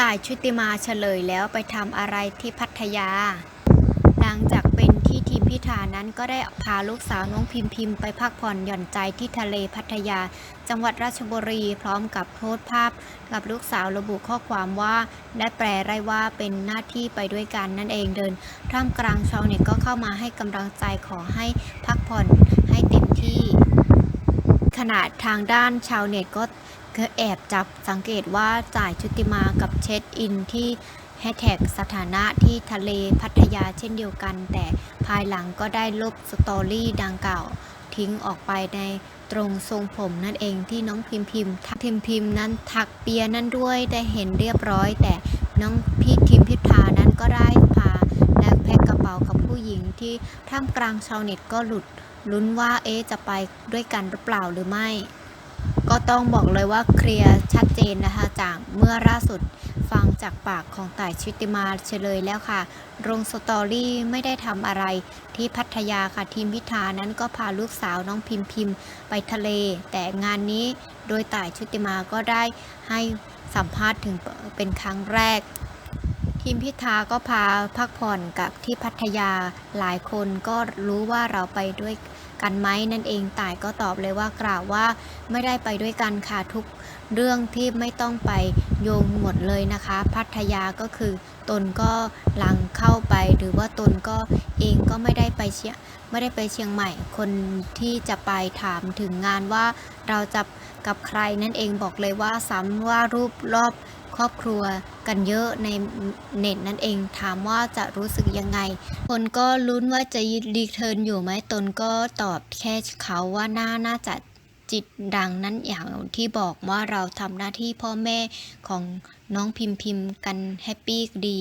ต่ายชุติมาเฉลยแล้วไปทำอะไรที่พัทยา หลังจากเป็นที่ทีมพิธานั้นก็ได้พาลูกสาวน้องพิมพิมไปพักผ่อนหย่อนใจที่ทะเลพัทยา จังหวัดราชบุรีพร้อมกับโพสต์ภาพ กับลูกสาวระบุข้อความว่าได้แปลไรว่าเป็นหน้าที่ไปด้วยกันนั่นเองเดิน ท่ามกลางชาวเน็ตก็เข้ามาให้กำลังใจขอให้พักผ่อนให้เต็มที่ขณะทางด้านชาวเน็ตก็ แอบจับสังเกตว่าจ่ายชุติมากับเช็ดอินที่แฮชแท็กสถานะที่ทะเลพัทยาเช่นเดียวกัน แต่ภายหลังก็ได้ลบสตอรี่ดังกล่าว ทิ้งออกไปในตรงทรงผมนั่นเองที่น้องพิมพิมทักพิมพิมนั้นถักเปียนั่นด้วยได้เห็นเรียบร้อย แต่น้องพี่ทิมพิธานั้นก็ได้พา และแพ็คกระเป๋ากับผู้หญิงที่ท่ามกลางชาวเน็ตก็หลุดลุ้นว่าเอ๊จะไปด้วยกันหรือเปล่าหรือไม่ ก็ต้องบอกเลยว่าเคลียร์ชัดเจนนะคะจากเมื่อล่าสุดฟังจากปากของต่ายชิติมาเฉลยแล้วค่ะลงสตอรี่ไม่ได้ทำอะไรที่พัทยาค่ะทีมพิธานั้นก็พาลูกสาวน้องพิมพิมไปทะเล แต่งานนี้โดยต่ายชุติมาก็ได้ให้สัมภาษณ์ถึงเป็นครั้งแรก ทีมพิธาก็พาพักผ่อนกับที่พัทยาหลายคนก็รู้ว่าเราไปด้วย กันไหมนั่นเองต่ายก็ตอบเลยว่ากล่าวว่าไม่ได้ไปด้วยกันค่ะทุกเรื่องที่ไม่ต้องไปโยงหมดเลยนะคะ พัทยาก็คือตนก็หลังเข้าไป หรือว่าตนก็เองก็ไม่ได้ไปเชียงไม่ได้ไปเชียงใหม่ คนที่จะไปถามถึงงานว่าเราจะกับใครนั่นเองบอกเลยว่าซ้ำว่ารูปรอบครอบครัว กันเยอะในเน็ตนั่นเองถามว่าจะรู้สึกยังไงคนก็ลุ้นว่าจะรีเทิร์นอยู่ไหมตนก็ตอบแค่เขาว่าน่าน่าจะจิตดังนั้นอย่างที่บอกว่าเราทำหน้าที่พ่อแม่ของน้องพิมพิมกันแฮปปี้ดี